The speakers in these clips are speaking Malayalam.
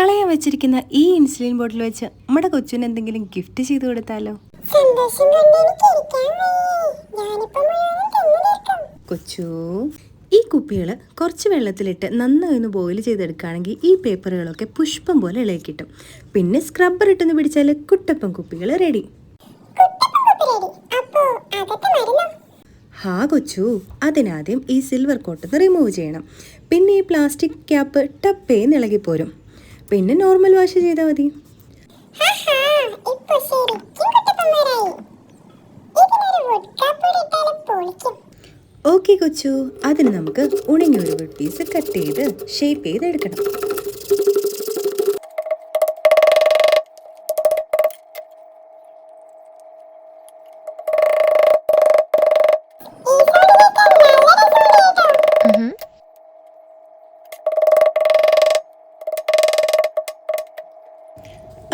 കളയാൻ വെച്ചിരിക്കുന്ന ഈ ഇൻസുലിൻ ബോട്ടിൽ വെച്ച് നമ്മുടെ കൊച്ചിന് എന്തെങ്കിലും ഗിഫ്റ്റ് ചെയ്തു കൊടുത്താലോ? സന്തോഷം കൊണ്ട് എനിക്ക് ഇരിക്കാൻ വയ്യേ. ഞാനിപ്പോ മുഴുവനും തിന്നു തീർക്കും. കൊച്ചു ഈ കുപ്പികൾ കുറച്ച് വെള്ളത്തിലിട്ട് നന്നായി ഒന്ന് ബോയിൽ ചെയ്തെടുക്കുകയാണെങ്കിൽ ഈ പേപ്പറുകളൊക്കെ പുഷ്പം പോലെ ഇളകി കിട്ടും. പിന്നെ സ്ക്രബ്ബർ ഇട്ടൊന്ന് പിടിച്ചാൽ കുട്ടപ്പം കുപ്പികൾ റെഡി കുപ്പി റെഡി അപ്പോ അകത്ത് മരുന്നോ? ഹാ കൊച്ചു അതിനാദ്യം ഈ സിൽവർ കോട്ടൊന്ന് റിമൂവ് ചെയ്യണം. പിന്നെ ഈ പ്ലാസ്റ്റിക് ക്യാപ്പ് ടപ്പേന്ന് ഇളകിപ്പോരും പിന്നെ നോർമൽ വാഷ് ചെയ്താൽ മതി. ഓക്കെ കൊച്ചു. അതിന് നമുക്ക് ഉണങ്ങിയ ഒരു പീസ് കട്ട് ചെയ്ത് ഷേപ്പ് ചെയ്ത് എടുക്കണം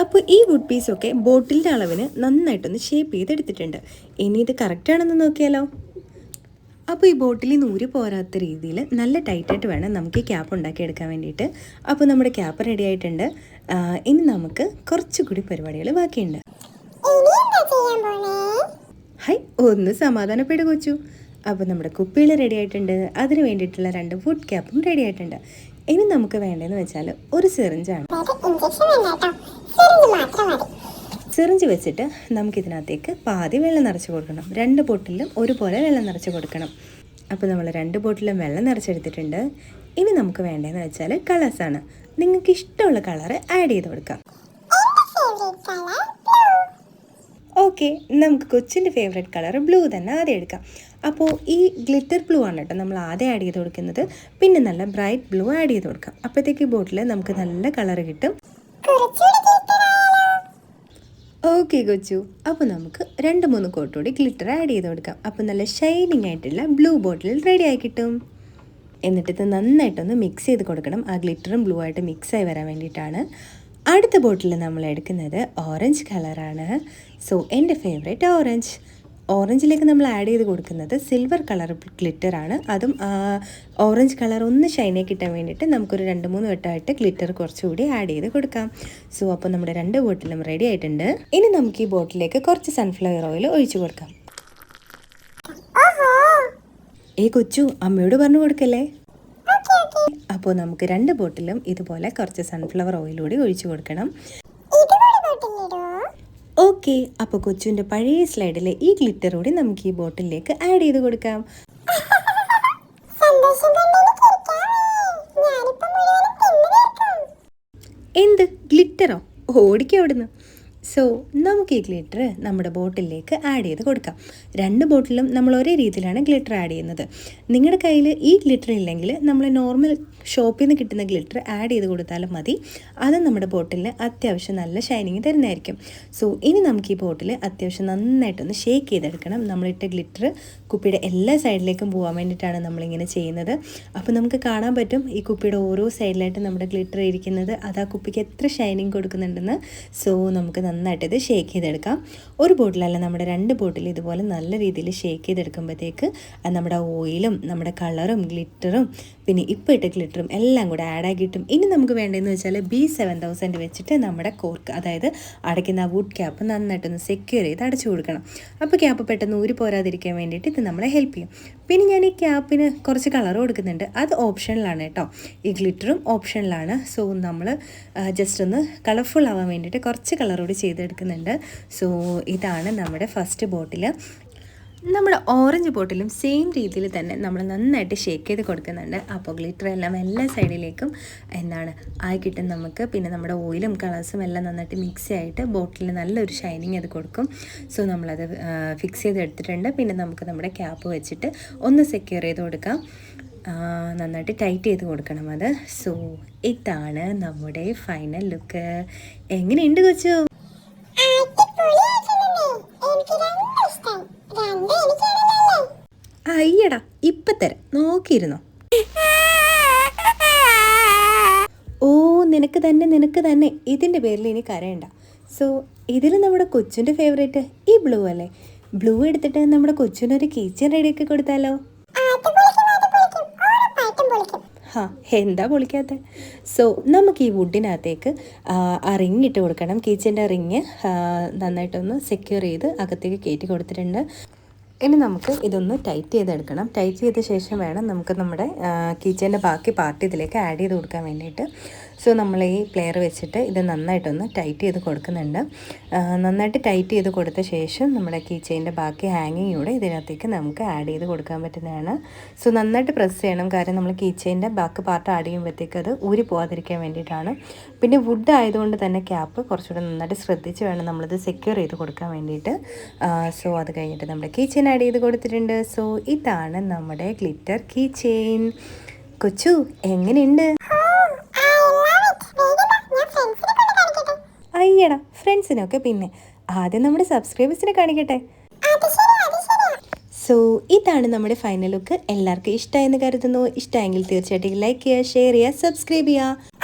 അപ്പോൾ ഈ വുഡ് പീസൊക്കെ ബോട്ടിലിന്റെ അളവിന് നന്നായിട്ടൊന്ന് ഷേപ്പ് ചെയ്തെടുത്തിട്ടുണ്ട്. ഇനി ഇത് കറക്റ്റ് ആണെന്ന് നോക്കിയാലോ? അപ്പോൾ ഈ ബോട്ടിൽ നൂര് പോരാത്ത രീതിയിൽ നല്ല ടൈറ്റായിട്ട് വേണം നമുക്ക് ഈ ക്യാപ്പ് ഉണ്ടാക്കിയെടുക്കാൻ വേണ്ടിയിട്ട്. അപ്പോൾ നമ്മുടെ ക്യാപ്പ് റെഡി ആയിട്ടുണ്ട്. ഇനി നമുക്ക് കുറച്ചുകൂടി പരിപാടികൾ ബാക്കിയുണ്ട്. ഹൈ ഒന്ന് സമാധാനപ്പെടുകൊച്ചു അപ്പോൾ നമ്മുടെ കുപ്പികൾ റെഡി ആയിട്ടുണ്ട്. അതിന് വേണ്ടിയിട്ടുള്ള രണ്ട് ഫുഡ് ക്യാപ്പും റെഡി ആയിട്ടുണ്ട്. ഇനി നമുക്ക് വേണ്ടതെന്ന് വെച്ചാൽ ഒരു സിറിഞ്ചാണ്. സിറിഞ്ച് വെച്ചിട്ട് നമുക്കിതിനകത്തേക്ക് പാതി വെള്ളം നിറച്ച് കൊടുക്കണം. രണ്ട് ബോട്ടിലും ഒരുപോലെ വെള്ളം നിറച്ച് കൊടുക്കണം. അപ്പോൾ നമ്മൾ രണ്ട് ബോട്ടിലും വെള്ളം നിറച്ചെടുത്തിട്ടുണ്ട്. ഇനി നമുക്ക് വേണ്ടതെന്ന് വെച്ചാൽ കളേഴ്സാണ് നിങ്ങൾക്ക് ഇഷ്ടമുള്ള കളറ് ആഡ് ചെയ്ത് കൊടുക്കാം. ഓക്കെ നമുക്ക് കൊച്ചിന്റെ ഫേവറേറ്റ് കളർ ബ്ലൂ തന്നെ ആദ്യം എടുക്കാം. അപ്പോൾ ഈ ഗ്ലിറ്റർ ബ്ലൂ ആണ് കേട്ടോ നമ്മൾ ആദ്യം ആഡ് ചെയ്ത് കൊടുക്കുന്നത്. പിന്നെ നല്ല ബ്രൈറ്റ് ബ്ലൂ ആഡ് ചെയ്ത് കൊടുക്കാം. അപ്പോഴത്തേക്ക് ബോട്ടിൽ നമുക്ക് നല്ല കളർ കിട്ടും. ഓക്കെ കൊച്ചു. അപ്പോൾ നമുക്ക് രണ്ട് മൂന്ന് കോട്ടോടി ഗ്ലിറ്റർ ആഡ് ചെയ്ത് കൊടുക്കാം. അപ്പോൾ നല്ല ഷൈനിങ് ആയിട്ടുള്ള ബ്ലൂ ബോട്ടിൽ റെഡി ആയി കിട്ടും. എന്നിട്ട് ഇത് നന്നായിട്ടൊന്ന് മിക്സ് ചെയ്ത് കൊടുക്കണം. ആ ഗ്ലിറ്ററും ബ്ലൂ ആയിട്ട് മിക്സ് ആയി വരാൻ വേണ്ടിയിട്ടാണ്. അടുത്ത ബോട്ടിൽ നമ്മൾ എടുക്കുന്നത് ഓറഞ്ച് കളറാണ്. സോ എന്റെ ഫേവറേറ്റ് ഓറഞ്ച് ഓറഞ്ചിലേക്ക് നമ്മൾ ആഡ് ചെയ്ത് കൊടുക്കുന്നത് സിൽവർ കളർ ഗ്ലിറ്റർ ആണ്. അതും ഓറഞ്ച് കളർ ഒന്ന് ഷൈനെ കിട്ടാൻ വേണ്ടിയിട്ട് നമുക്കൊരു രണ്ട് മൂന്ന് വട്ടമായിട്ട് ഗ്ലിറ്റർ കുറച്ചുകൂടി ആഡ് ചെയ്ത് കൊടുക്കാം. സോ അപ്പോൾ നമ്മുടെ രണ്ട് ബോട്ടിലും റെഡി ആയിട്ടുണ്ട്. ഇനി നമുക്ക് ഈ ബോട്ടിലേക്ക് കുറച്ച് സൺഫ്ലവർ ഓയിൽ ഒഴിച്ചു കൊടുക്കാം. ഏ കൊച്ചു അമ്മയോട് പറഞ്ഞു കൊടുക്കല്ലേ? അപ്പോൾ നമുക്ക് രണ്ട് ബോട്ടിലും ഇതുപോലെ കുറച്ച് സൺഫ്ലവർ ഓയിലൂടെ ഒഴിച്ചു കൊടുക്കണം. ഓക്കെ അപ്പോൾ കൊച്ചുവിന്റെ പഴയ സ്ലൈഡിലെ ഈ ഗ്ലിറ്റർ കൂടി നമുക്ക് ഈ ബോട്ടിലേക്ക് ആഡ് ചെയ്ത് കൊടുക്കാം. എന്ത് ഗ്ലിറ്ററോ ഓടിക്കും അവിടുന്ന്. സോ നമുക്ക് ഈ ഗ്ലിറ്റർ നമ്മുടെ ബോട്ടിലേക്ക് ആഡ് ചെയ്ത് കൊടുക്കാം. രണ്ട് ബോട്ടിലും നമ്മൾ ഒരേ രീതിയിലാണ് ഗ്ലിറ്റർ ആഡ് ചെയ്യുന്നത്. നിങ്ങളുടെ കയ്യിൽ ഈ ഗ്ലിറ്റർ ഇല്ലെങ്കിൽ നമ്മൾ നോർമൽ ഷോപ്പിൽ നിന്ന് കിട്ടുന്ന ഗ്ലിറ്റർ ആഡ് ചെയ്ത് കൊടുത്താലും മതി. അത് നമ്മുടെ ബോട്ടിലിന് അത്യാവശ്യം നല്ല ഷൈനിങ് തരുന്നതായിരിക്കും. സോ ഇനി നമുക്ക് ഈ ബോട്ടിൽ അത്യാവശ്യം നന്നായിട്ടൊന്ന് ഷേക്ക് ചെയ്തെടുക്കണം. നമ്മളിട്ട ഗ്ലിറ്റർ കുപ്പിയുടെ എല്ലാ സൈഡിലേക്കും പോകാൻ വേണ്ടിയിട്ടാണ് നമ്മളിങ്ങനെ ചെയ്യുന്നത്. അപ്പോൾ നമുക്ക് കാണാൻ പറ്റും ഈ കുപ്പിയുടെ ഓരോ സൈഡിലായിട്ട് നമ്മുടെ ഗ്ലിറ്റർ ഇരിക്കുന്നത്. അത് ആ കുപ്പിക്ക് എത്ര ഷൈനിങ് കൊടുക്കുന്നുണ്ടെന്ന്. സോ നമുക്ക് നന്നായിട്ട് ഇത് ഷേക്ക് ചെയ്തെടുക്കാം. ഒരു ബോട്ടിലല്ല നമ്മുടെ രണ്ട് ബോട്ടിൽ ഇതുപോലെ നല്ല രീതിയിൽ ഷേക്ക് ചെയ്തെടുക്കുമ്പോഴത്തേക്ക് നമ്മുടെ ഓയിലും നമ്മുടെ കളറും ഗ്ലിറ്ററും പിന്നെ ഇപ്പോൾ ഇട്ട ഗ്ലിറ്ററും എല്ലാം കൂടെ ആഡ് ആക്കിയിട്ടും. ഇനി നമുക്ക് വേണ്ടതെന്ന് വെച്ചാൽ ബി സെവൻ തൗസൻഡ് വെച്ചിട്ട് നമ്മുടെ കോർക്ക് അതായത് അടയ്ക്കുന്ന ആ വുഡ് ക്യാപ്പ് നന്നായിട്ടൊന്ന് സെക്യൂർ ചെയ്ത് അടച്ചു കൊടുക്കണം. അപ്പോൾ ക്യാപ്പ് പെട്ടെന്ന് ഊരി പോരാതിരിക്കാൻ വേണ്ടിയിട്ട് ഇത് നമ്മളെ ഹെൽപ്പ് ചെയ്യും. പിന്നെ ഞാൻ ഈ ക്യാപ്പിന് കുറച്ച് കളർ കൊടുക്കുന്നുണ്ട്. അത് ഓപ്ഷനിലാണ് കേട്ടോ. ഈ ഗ്ലിറ്ററും ഓപ്ഷനിലാണ് സോ നമ്മൾ ജസ്റ്റ് ഒന്ന് കളർഫുൾ ആവാൻ വേണ്ടിയിട്ട് കുറച്ച് കളറോട് ചെയ്തെടുക്കുന്നുണ്ട്. സോ ഇതാണ് നമ്മുടെ ഫസ്റ്റ് ബോട്ടിൽ നമ്മുടെ ഓറഞ്ച് ബോട്ടിലും സെയിം രീതിയിൽ തന്നെ നമ്മൾ നന്നായിട്ട് ഷേക്ക് ചെയ്ത് കൊടുക്കുന്നുണ്ട്. അപ്പോൾ ഗ്ലിറ്റർ എല്ലാം എല്ലാ സൈഡിലേക്കും എന്താണ് ആയി കിട്ടും നമുക്ക്. പിന്നെ നമ്മുടെ ഓയിലും കളേഴ്സും എല്ലാം നന്നായിട്ട് മിക്സ് ആയിട്ട് ബോട്ടിൽ നല്ലൊരു ഷൈനിങ് അത് കൊടുക്കും. സോ നമ്മളത് ഫിക്സ് ചെയ്ത് എടുത്തിട്ടുണ്ട്. പിന്നെ നമുക്ക് നമ്മുടെ ക്യാപ്പ് വെച്ചിട്ട് ഒന്ന് സെക്യൂർ ചെയ്ത് കൊടുക്കാം. നന്നായിട്ട് ടൈറ്റ് ചെയ്ത് കൊടുക്കണം അത്. സോ ഇതാണ് നമ്മുടെ ഫൈനൽ ലുക്ക് എങ്ങനെയുണ്ട് കൊച്ചു? എനിക്ക് അയ്യടാ ഇപ്പൊ തരാം. നോക്കിയിരുന്നോ? ഓ നിനക്ക് തന്നെ നിനക്ക് തന്നെ. ഇതിന്റെ പേരിൽ ഇനി കരയണ്ട. സോ ഇതിൽ നമ്മുടെ കൊച്ചിന്റെ ഫേവറേറ്റ് ഈ ബ്ലൂ അല്ലേ? ബ്ലൂ എടുത്തിട്ട് നമ്മുടെ കൊച്ചിനൊരു കിച്ചൺ റെഡിയാക്കി കൊടുത്താലോ? ഹാ എന്താ പൊളിക്കാത്ത? സോ നമുക്ക് ഈ വുഡിനകത്തേക്ക് ആ, റിങ് ഇട്ട് കൊടുക്കണം. കിച്ചന്റെ റിങ് നന്നായിട്ടൊന്ന് സെക്യൂർ ചെയ്ത് അകത്തേക്ക് കയറ്റി കൊടുത്തിട്ടുണ്ട്. ഇനി നമുക്ക് ഇതൊന്ന് ടൈറ്റ് ചെയ്തെടുക്കണം. ടൈറ്റ് ചെയ്ത ശേഷം വേണം നമുക്ക് നമ്മുടെ കിച്ചന്റെ ബാക്കി പാർട്ട് ഇതിലേക്ക് ആഡ് ചെയ്ത് കൊടുക്കാൻ വേണ്ടിയിട്ട്. സോ നമ്മൾ ഈ പ്ലെയർ വെച്ചിട്ട് ഇത് നന്നായിട്ടൊന്ന് ടൈറ്റ് ചെയ്ത് കൊടുക്കുന്നുണ്ട്. നന്നായിട്ട് ടൈറ്റ് ചെയ്ത് കൊടുത്ത ശേഷം നമ്മുടെ കീച്ചൈന്റെ ബാക്കി ഹാങ്ങിങ് കൂടെ ഇതിനകത്തേക്ക് നമുക്ക് ആഡ് ചെയ്ത് കൊടുക്കാൻ പറ്റുന്നതാണ്. സോ നന്നായിട്ട് പ്രസ് ചെയ്യണം. കാരണം നമ്മൾ കീ ചെയിന്റെ ബാക്ക് പാർട്ട് ആഡ് ചെയ്യുമ്പോഴത്തേക്ക് അത് ഊരി പോകാതിരിക്കാൻ വേണ്ടിയിട്ടാണ്. പിന്നെ വുഡ് ആയതുകൊണ്ട് തന്നെ ക്യാപ്പ് കുറച്ചുകൂടെ നന്നായിട്ട് ശ്രദ്ധിച്ച് വേണം നമ്മളിത് സെക്യൂർ ചെയ്ത് കൊടുക്കാൻ വേണ്ടിയിട്ട്. സോ അത് കഴിഞ്ഞിട്ട് നമ്മുടെ കീ ചെയിൻ ആഡ് ചെയ്ത് കൊടുത്തിട്ടുണ്ട്. സോ ഇതാണ് നമ്മുടെ ഗ്ലിറ്റർ കീ ചെയിൻ കൊച്ചു എങ്ങനെയുണ്ട്? ഫ്രണ്ട്സിനൊക്കെ പിന്നെ ആദ്യം നമ്മുടെ സബ്സ്ക്രൈബേഴ്സിനെ കാണിക്കട്ടെ. സോ ഇതാണ് നമ്മുടെ ഫൈനൽ ലുക്ക് എല്ലാവർക്കും ഇഷ്ടമായെന്ന് കരുതുന്നു. ഇഷ്ടമായെങ്കിൽ തീർച്ചയായിട്ടും ലൈക്ക് ചെയ്യുക ഷെയർ ചെയ്യുക സബ്സ്ക്രൈബ് ചെയ്യുക.